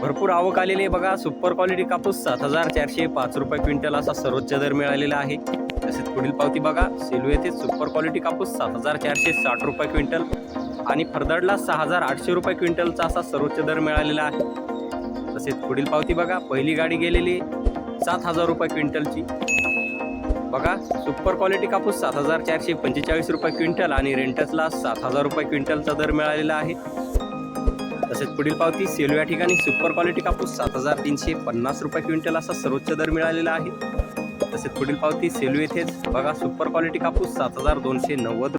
भरपूर आवक आलेली आहे बघा. सुपर क्वालिटी कापूस सात हजार चारशे पाच रुपये क्विंटल असा सर्वोच्च दर मिळालेला आहे. तसेच पुढील पावती बघा. सेलू येथे सुपर क्वालिटी कापूस सात हजार चारशे साठ रुपये क्विंटल आणि फरदडला सहा हजार आठशे रुपये क्विंटलचा असा सर्वोच्च दर मिळालेला आहे. तसेच पुढील पावती बघा. पहिली गाडी गेलेली सात हजार रुपये क्विंटलची. बघा. सुपर क्वालिटी कापूस सात हजार चारशे पंचेचाळीस रुपये क्विंटल आणि रेंटसला सात हजार रुपये क्विंटलचा दर मिळालेला आहे. तसेच पुढील पावती सेलू या ठिकाणी सुपर क्वालिटी कापूस सात हजार तीनशे पन्नास रुपये क्विंटल असा सर्वोच्च दर मिळालेला आहे. तसेच पुढील पावती सेलू येथेच बघा सुपर क्वालिटी कापूस सात हजार दोनशे नव्वद